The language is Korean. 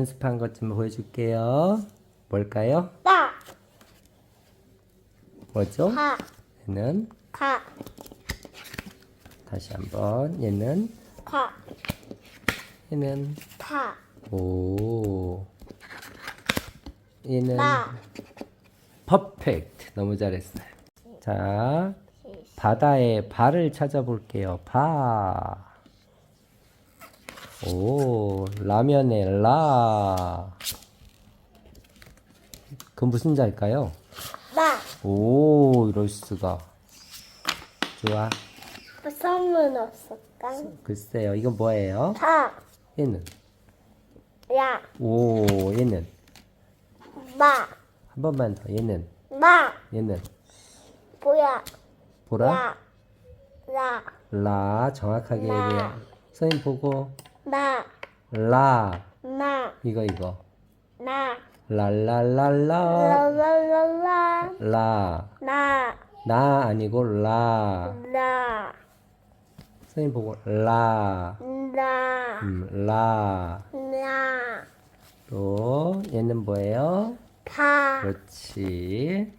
연습한 것 좀 보여줄게요. 뭘까요? 따, 뭐죠? 가, 얘는? 가, 다시 한번. 얘는? 가, 얘는? 타, 오. 얘는? 나, 퍼펙트. 너무 잘했어요. 자 바다의 발을 찾아볼게요. 바. 오 라면의 라. 그 무슨 자일까요? 나. 오 이럴 수가. 좋아. 선물 없을까? 글쎄요 이건 뭐예요? 타, 얘는 야, 오 얘는 마, 한 번만 더 얘는 마, 얘는 뭐야, 보라 야, 라, 라 정확하게 라. 얘기해. 선생님 보고 나, 라 나, 이거 이거 나, 랄랄랄라 라라라라, 라. 나, 나 아니고 라. 나, 선생님 보고 라. 나, 음, 라. 나, 또 얘는 뭐예요? 타. 그렇지.